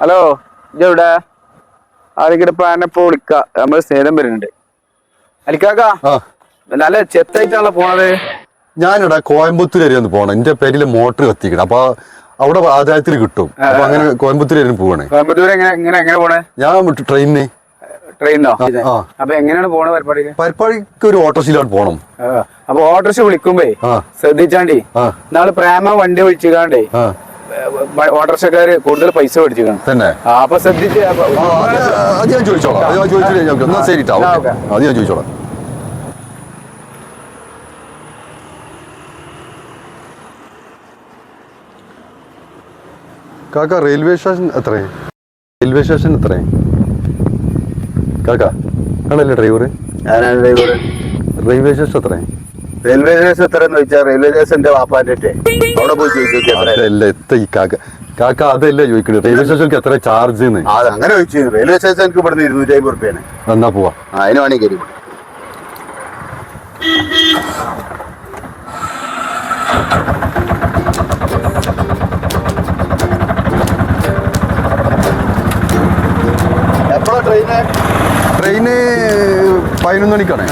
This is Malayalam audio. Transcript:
ഹലോ ഇതെവിടെ? ആദ്യം ഇപ്പൊ വിളിക്ക. നമ്മൾ സ്നേഹം വരുന്നുണ്ട്. അലിക്കാക്ക നല്ല ചെത്തായിട്ടാണല്ലോ പോണത്. ഞാനിവിടെ കോയമ്പത്തൂർ വരെ ഒന്ന് പോണം. എന്റെ പേരിൽ മോട്ടർ കത്തിക്കണം. അപ്പൊ അവിടെ ആദായത്തിൽ കിട്ടും. അപ്പൊ അങ്ങനെ കോയമ്പത്തൂർ വരെ പോവാണ്. കോയമ്പത്തൂർ എങ്ങനെ എങ്ങനെ എങ്ങനെ പോണേ? ഞാൻ വിട്ടു ട്രെയിനിന്. ട്രെയിനോ. അപ്പൊ എങ്ങനെയാണ് പോണ പരിപാടിക്ക്? പരിപ്പാടിക്ക് ഒരു ഓട്ടോറിക്ഷയിലാണ് പോണം. അപ്പൊ ഓട്ടോറിക്ഷ വിളിക്കുമ്പേ ശ്രദ്ധിച്ചാണ്ടി. നാളെ പ്രേമ വണ്ടി വിളിച്ചുകാണ്ടേ ആ ഓട്ടോറിക്ഷക്കാര് കൂടുതൽ പൈസ മേടിച്ചിരിക്കണം. തന്നെ? അപ്പൊ ശ്രദ്ധിച്ച് അത് ഞാൻ ചോദിച്ചോളാം. അത് ഞാൻ ചോദിച്ചിട്ട് ഞാൻ എന്നാ ശരി ട്ടാ, ആ, ഓക്കേ. ഓക്കേ. അത് ഞാൻ ചോദിച്ചോളാം. കാക്ക റെയിൽവേ സ്റ്റേഷൻ എത്രയും റെയിൽവേ സ്റ്റേഷൻ എത്രയും കാക്ക ആണല്ലേ ഡ്രൈവർ റെയിൽവേ സ്റ്റേഷൻ എത്രേ റെയിൽവേ സ്റ്റേഷൻ എത്ര എന്ന് വെച്ചാൽ റെയിൽവേ സ്റ്റേഷന്റെ വാപ്പാന്റെ അവിടെ പോയി ചോദിച്ചു എത്ത ഈ കാക്ക. കാക്ക അതല്ല റെയിൽവേ സ്റ്റേഷനിൽ എത്ര ചാർജ് അത് അങ്ങനെ ചോദിച്ചു. റെയിൽവേ സ്റ്റേഷനിലേക്ക് ഇവിടുന്ന് ഇരുന്നൂറ്റി അമ്പത് റുപ്യാണ്. എന്നാ പോവാ. അതിന് വേണമെങ്കിൽ കയറി എപ്പോഴാ ട്രെയിന് ട്രെയിന് പതിനൊന്ന് മണിക്കാണേ.